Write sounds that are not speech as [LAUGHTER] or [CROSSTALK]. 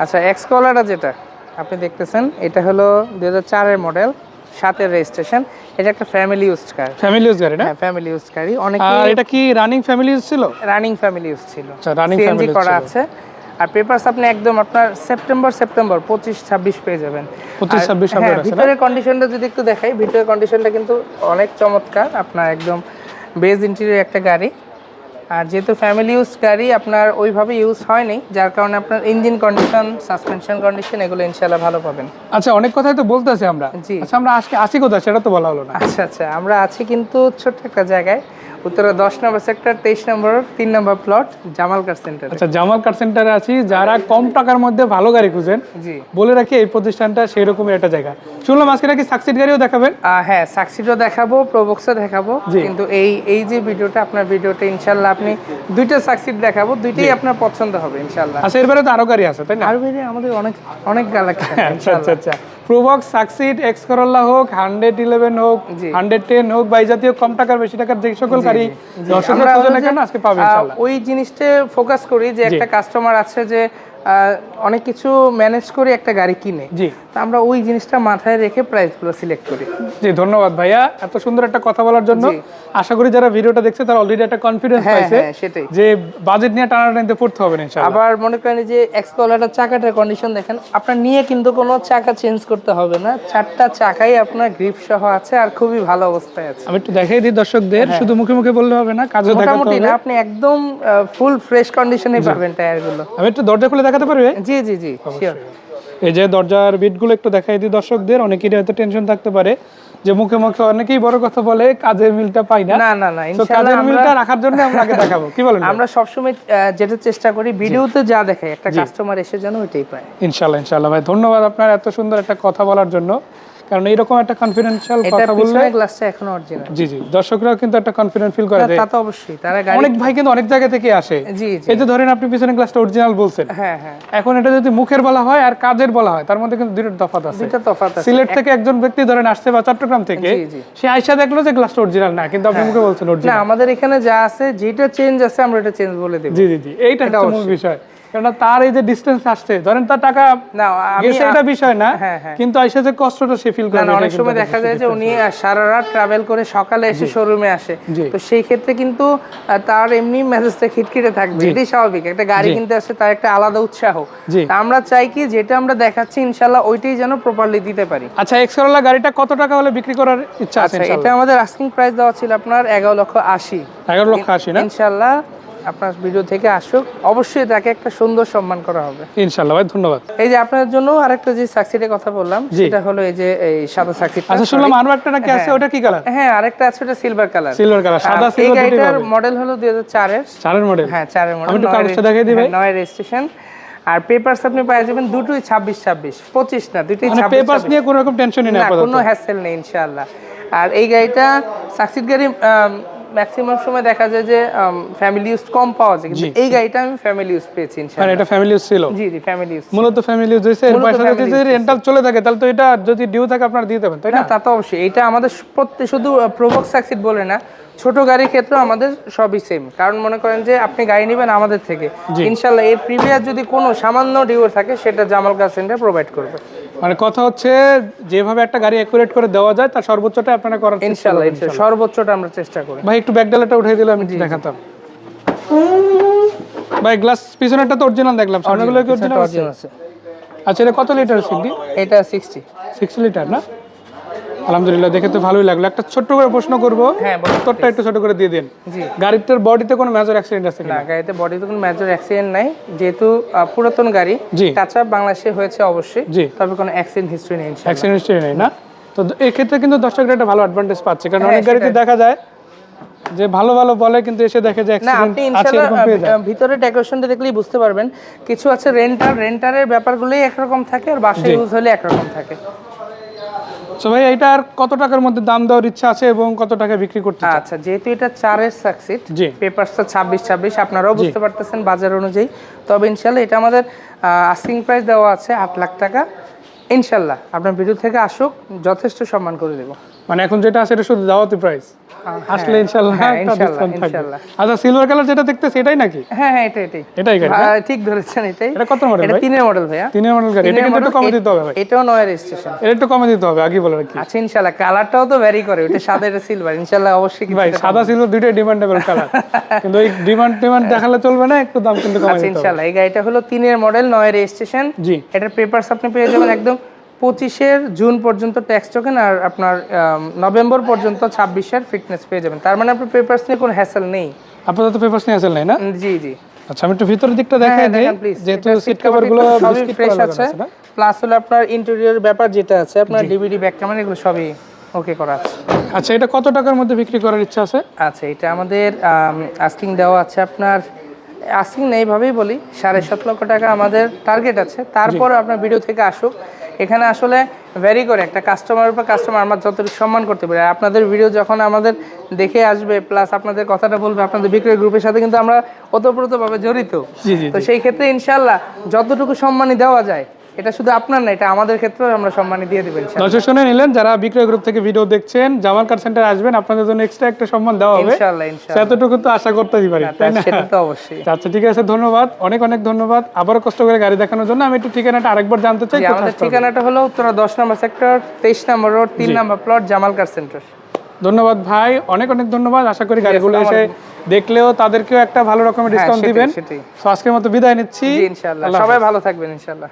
আচ্ছা এক্স কলারটা যেটা আপনি দেখতেছেন এটা হলো দুই হাজার মডেল সাতের রেজিস্ট্রেশন এটা একটা family use car family use গাড়ি না হ্যাঁ ফ্যামিলি ইউজ গাড়ি অনেকে আর এটা কি রানিং ফ্যামিলি ইউজ ছিল? রানিং ফ্যামিলি ইউজ ছিল। আচ্ছা, সিএনজি family করা আছে। আর পেপারস আপনি একদম আপনার সেপ্টেম্বর সেপ্টেম্বর পঁচিশ ছাব্বিশ পেয়ে যাবেন। 25, আর 26 হ্যাঁ, আছে ভিতরের কন্ডিশনটা যদি একটু দেখাই ভিতরের কন্ডিশনটা কিন্তু অনেক চমৎকার। আপনার একদম বেজ ইন্টেরিয়র একটা গাড়ি। আর যেহেতু ফ্যামিলি ইউজ গাড়ি আপনার ওইভাবে ইউজ হয়নি যার কারণে আপনার ইঞ্জিন কন্ডিশন সাসপেনশন কন্ডিশন এগুলো ইনশাল্লাহ ভালো পাবেন। আচ্ছা অনেক কথাই তো বলতেছি আমরা। জি। আচ্ছা আমরা আজকে আসি কোথায় সেটা তো বলা হলো না। আচ্ছা আচ্ছা আমরা আছি কিন্তু ছোট্ট একটা জায়গায় উত্তরে দশ নম্বর সেক্টর তেইশ নম্বর তিন নম্বর প্লট জামাল কার সেন্টার আচ্ছা জামাল কার সেন্টারে আছি যারা কম টাকার মধ্যে ভালো গাড়ি খুঁজেন জি। বলে রাখি এই প্রতিষ্ঠানটা সেই রকমের একটা জায়গা। শুনলাম আজকে নাকি সাকসিড গাড়িও দেখাবেন? হ্যাঁ সাকসিডও দেখাবো প্রবক্সও দেখাবো। কিন্তু এই এই যে ভিডিওটা আপনার ভিডিওটা ইনশাল্লাহ আপনি দুইটা সাকসিড দেখাবো দুইটাই আপনার পছন্দ হবে ইনশাল্লাহ আচ্ছা এরপরে তো আরও গাড়ি আছে তাই না? আরও গাড়ি আমাদের অনেক অনেক কালেকশন আচ্ছা আচ্ছা আচ্ছা। প্রোবক্স সাকসিড এক্স করোলা হোক হান্ড্রেড ইলেভেন হোক। হান্ড্রেড টেন হোক বা এই জাতীয় কম টাকার বেশি টাকার যে সকল গাড়ি দর্শকরা খোঁজে কেন আজকে পাবে আহ, ওই জিনিসটা ফোকাস করি যে একটা কাস্টমার আছে যে অনেক কিছু ম্যানেজ করে একটা গাড়ি কিনে। জি। তা আমরা ওই জিনিসটা মাথায় রেখে প্রাইসগুলো সিলেক্ট করি। জি ধন্যবাদ ভাইয়া। এত সুন্দর একটা কথা বলার জন্য। আশা করি যারা ভিডিওটা দেখছে তারা অলরেডি একটা কনফিডেন্স হ্যাঁ পাইছে হ্যাঁ সেটাই। যে বাজেট নিয়ে টানাটানিতে পড়তে হবে না ইনশাআল্লাহ আবার মনে করেন যে এক্স কলারটার চাকাটার কন্ডিশন দেখেন আপনার নিয়ে কিন্তু কোনো চাকা চেঞ্জ করতে হবে না। চারটা চাকাই আপনার গ্রিপ সহ আছে আর খুবই ভালো অবস্থায় আছে। আমি একটু দেখাই দিই দর্শকদের। শুধু মুখে মুখে বললে হবে না কাজও দেখাতে হ্যাঁ। মোটামুটি না আপনি একদম ফুল ফ্রেশ কন্ডিশনে পাবেন টায়ারগুলো আমি একটু দরজা খুলে দেখাতে পারবে? জি জি জি শিওর এই যে দরজার বিটগুলো একটু দেখাই দিই দর্শকদের অনেকেরই হয়তো টেনশন থাকতে পারে। যে মুখে মুখে অনেকেই বড় কথা বলে কাজের মিলটা পাই না। না না না ইনশাআল্লাহ কাজের মিলটা রাখার জন্য আমরা আগে দেখাবো। কি বলেন আমরা সবসময় যেটা চেষ্টা করি ভিডিওতে যা দেখাই একটা কাস্টমার এসে যেন ওইটাই পায়। ইনশাল্লাহ ইনশাল্লাহ ভাই ধন্যবাদ আপনার এত সুন্দর একটা কথা বলার জন্য। কারণ এইরকম একটা কনফিডেন্সিয়াল কথা বললে পিছনের গ্লাসটা এখনও অরিজিনাল জি জি। দর্শকরাও কিন্তু একটা কনফিডেন্ট ফিল করে তা তো অবশ্যই। তারা গাড়ি অনেক ভাই কিন্তু অনেক জায়গা থেকে আসে। জি জি। এই যে ধরেন আপনি পিছনে গ্লাসটা অরিজিনাল বলছেন। হ্যাঁ হ্যাঁ। এখন এটা যদি মুখের বলা হয় আর কাজের বলা হয় তার মধ্যে কিন্তু দুটো তফাৎ আছে। দুইটা তফাৎ আছে। সিলেট থেকে একজন ব্যক্তি ধরেন আসছে বা চট্টগ্রাম থেকে জি, জি। সে আয়শা দেখল যে গ্লাসটা অরিজিনাল না কিন্তু আপনি মুখে বলছেন না অরিজিনাল আমাদের এখানে যা আছে যেটা চেঞ্জ আছে আমরা এটা চেঞ্জ বলে দেব। জি জি জি। এইটা হচ্ছে মূল বিষয়। কেননা তার এই যে ডিস্টেন্স আসছে ধরেন তার টাকা না গেছে এটা বিষয় না হ্যাঁ, হ্যাঁ। কিন্তু আইসা যে কষ্টটা সে ফিল না, অনেক সময় দেখা যায় যে উনি সারা রাত ট্রাভেল করে সকালে এসে শোরুমে আসে। তো সেই ক্ষেত্রে কিন্তু তার এমনি মেসেজটা খিটখিটে থাকবে এটাই স্বাভাবিক। একটা গাড়ি কিনতে আসছে তার একটা আলাদা উৎসাহ। আমরা চাই কি যেটা আমরা দেখাচ্ছি ইনশাল্লাহ ওইটাই যেন প্রপারলি দিতে পারি। আচ্ছা এক্সরোলা গাড়িটা কত টাকা হলে বিক্রি করার ইচ্ছা আছে আচ্ছা এটা আমাদের আস্কিং প্রাইস দেওয়া ছিল আপনার এগারো লক্ষ আশি। এগারো লক্ষ আশি না? ইনশাল্লাহ আপনার ভিডিও থেকে আসুক অবশ্যই তাকে একটা সুন্দর সম্মান করা হবে। ইনশাল্লাহ ভাই ধন্যবাদ। এই যে আপনার জন্য আরেকটা যে সাকসিডের কথা বললাম। সেটা হলো এই যে এই সাদা সাকসিড আচ্ছা শুনলাম আরও একটা নাকি আছে ওটা কি কালার হ্যাঁ আরেকটা আছে ওটা সিলভার কালার সিলভার কালার সাদা সিলভার দুটোই গাড়িটার মডেল হলো দুই হাজার চারের চারের মডেল হ্যাঁ চারের মডেল আমি একটু কাগজটা দেখাই দিই ভাই। নয় রেজিস্ট্রেশন আর পেপারস আপনি পেয়ে যাবেন দুটোই ছাব্বিশ ছাব্বিশ পঁচিশ না দুটোই মানে ছাব্বিশ পেপারস নিয়ে কোনো রকম টেনশনই নেই না কোনো হ্যাসেল নেই ইনশাআল্লাহ। আর এই গাড়িটা সাকসিড গাড়ি ম্যাক্সিমাম সময় দেখা যায় যে ফ্যামিলি ইউজ কম পাওয়া যায়। কিন্তু এই গাড়িটা আমি ফ্যামিলি ইউজ পেয়েছি আর ইনশাআল্লাহ এটা ফ্যামিলি ইউজ ছিল? জি জি ফ্যামিলি ইউজ মূলত ফ্যামিলি হয়েছে এর পয়সা যদি যদি রেন্টাল চলে থাকে তাহলে তো এটা যদি ডিউ থাকে আপনারা দিয়ে দেবেন তাই না তা তো অবশ্যই। এটা আমাদের প্রত্যেক শুধু প্রবক অ্যাক্সিড বলে না ছোট গাড়ির ক্ষেত্রে আমাদের সবই সেম কারণ মনে করেন যে আপনি গাড়ি নেবেন আমাদের থেকে। ইনশাল্লাহ এর প্রিভিয়াস যদি কোনো সামান্য ডিউ থাকে সেটা জামাল কার সেন্টার প্রোভাইড করবে। মানে কথা হচ্ছে যেভাবে একটা গাড়ি অ্যাকুরেট করে দেওয়া যায় তার সর্বোচ্চটা আপনারা করার ইনশাল্লাহ সর্বোচ্চটা আমরা চেষ্টা করি। ভাই একটু ব্যাক ডালাটা উঠিয়ে দিলে আমি দেখাতাম। ভাই গ্লাস পিছনেরটা তো অরিজিনাল দেখলাম সামনেগুলো কি অরিজিনাল আছে? আচ্ছা এটা কত লিটার সিডি? এটা সিক্সটি সিক্স লিটার না? আলহামদুলিল্লাহ দেখে তো ভালোই লাগল। একটা ছোট্ট করে প্রশ্ন করব। হ্যাঁ উত্তরটা একটু ছোট করে দিয়ে দিন। জি। গাড়িটার বডিতে কোনো মেজর অ্যাক্সিডেন্ট আছে না গাড়িতে বডিতে কোনো মেজর অ্যাক্সিডেন্ট নাই। যেহেতু পুরাতন গাড়ি জি। টাচ আপ বাংলাদেশে হয়েছে অবশ্যই। জি। তবে কোনো অ্যাক্সিডেন্ট হিস্ট্রি নেই অ্যাক্সিডেন্ট হিস্ট্রি নেই না? তো এই ক্ষেত্রে কিন্তু দর্শকরা একটা ভালো অ্যাডভান্টেজ পাচ্ছে। কারণ হ্যাঁ, অনেক গাড়িতে দেখা যায় যে ভালো ভালো বলে কিন্তু এসে দেখে যে ভিতরে ডেকোরেশনটা দেখলেই বুঝতে পারবেন। কিছু আছে রেন্টার রেন্টারের ব্যাপারগুলোই একরকম থাকে আর বাসায় ইউজ হলে একরকম থাকে। তো ভাই এটার কত টাকার মধ্যে দাম দেওয়ার ইচ্ছা আছে এবং কত টাকা বিক্রি করতে? আচ্ছা যেহেতু এটা চারের সাকসিড পেপারস পেপারসটা ছাব্বিশ ছাব্বিশ আপনারাও বুঝতে পারতেছেন বাজার অনুযায়ী। তবে ইনশাল্লাহ এটা আমাদের আস্কিং প্রাইস দেওয়া আছে আট লাখ টাকা। ইনশাল্লাহ আপনার ভিডিও থেকে আসুক যথেষ্ট সম্মান করে দেবো। মানে এখন যেটা আছে এটা শুধু দাওয়াতি প্রাইস আসলে হ্যাঁ, একটা ডিসকাউন্ট থাকবে। ইনশাল্লাহ। আচ্ছা সিলভার কালার যেটা দেখতেছি এটাই নাকি? হ্যাঁ হ্যাঁ এটা এটাই। এটাই গাড়ি? ঠিক ধরেছেন এটাই। এটা কত মডেল এটা ভাই? তিনের মডেল ভাইয়া। তিনের মডেল গাড়ি। এটা কিন্তু একটু কমে দিতে হবে ভাই। এটাও নয় রেজিস্ট্রেশন। এটা একটু কমে দিতে হবে আগে বলে রাখি আচ্ছা ইনশাল্লাহ কালারটাও তো ভ্যারি করে ওটা সাদা এটা সিলভার ইনশাল্লাহ অবশ্যই ভাই সাদা সিলভার দুইটাই ডিমান্ডেবল কালার কিন্তু ওই ডিমান্ড ডিমান্ড দেখালে চলবে না একটু দাম কিন্তু কমে আচ্ছা দিতে হবে। ইনশাল্লাহ এই গাড়িটা হলো তিনের মডেল নয় রেজিস্ট্রেশন। জি। এটার পেপারস আপনি পেয়ে যাবেন একদম পঁচিশের জুন পর্যন্ত ট্যাক্স টোকেন আর আপনার নভেম্বর পর্যন্ত ছাব্বিশের ফিটনেস পেয়ে যাবেন। তার মানে আপনার পেপার্স নিয়ে কোনো হ্যাসেল নেই। আপাতত পেপারস নিয়ে আসেন নাই না? জি জি। আচ্ছা আমি একটু ভিতরের দিকটা দেখাই হ্যাঁ, দিই। যেহেতু সিট seat কভারগুলো সবই ফ্রেশ আছে। প্লাস হলো আপনার ইন্টেরিয়র ব্যাপার যেটা আছে আপনার ডিভিডি ব্যাক ক্যামেরা এগুলো সবই ওকে করা আছে। আচ্ছা এটা কত টাকার মধ্যে বিক্রি করার ইচ্ছা আছে? আচ্ছা এটা আমাদের আস্কিং দেওয়া আছে আপনার আস্কিং না এইভাবেই বলি সাড়ে সাত লক্ষ টাকা আমাদের টার্গেট আছে। তারপর আপনার ভিডিও থেকে আসুক। এখানে আসলে ভ্যারি করে একটা কাস্টমার উপর কাস্টমার আমার যতটুকু সম্মান করতে পারি। আপনাদের ভিডিও যখন আমাদের দেখে আসবে প্লাস আপনাদের কথাটা বলবে আপনাদের বিক্রয় গ্রুপের সাথে কিন্তু আমরা ওতপ্রোতভাবে জড়িত। তো সেই ক্ষেত্রে ইনশাল্লাহ যতটুকু সম্মানই দেওয়া যায় এটা শুধু আপনার না এটা আমাদের ক্ষেত্রেও আমরা সম্মানই দিয়ে দেবেন দর্শক শুনে নিলেন যারা বিক্রয় গ্রুপ থেকে ভিডিও দেখছেন জামাল কার সেন্টার আসবেন আপনাদের জন্য এক্সট্রা একটা সম্মান দেওয়া হবে। ইনশাল্লাহ ইনশাল্লাহ এতটুকু তো আশা করতেই পারি তাই না? সেটা তো অবশ্যই। [LAUGHS] আচ্ছা ঠিক আছে ধন্যবাদ। অনেক অনেক ধন্যবাদ আবারও কষ্ট করে গাড়ি দেখানোর জন্য। আমি একটু ঠিকানাটা আরেকবার জানতে চাই আমাদের ঠিকানাটা হলো উত্তরা দশ নম্বর সেক্টর তেইশ নম্বর রোড তিন নম্বর প্লট জামাল কার সেন্টার ধন্যবাদ ভাই অনেক অনেক ধন্যবাদ। আশা করি গাড়িগুলো এসে দেখলেও তাদেরকেও একটা ভালো রকমের ডিসকাউন্ট সেটাই, দিবেন। আজকের মতো বিদায় নিচ্ছি। জি ইনশাল্লাহ সবাই ভালো থাকবেন ইনশাল্লাহ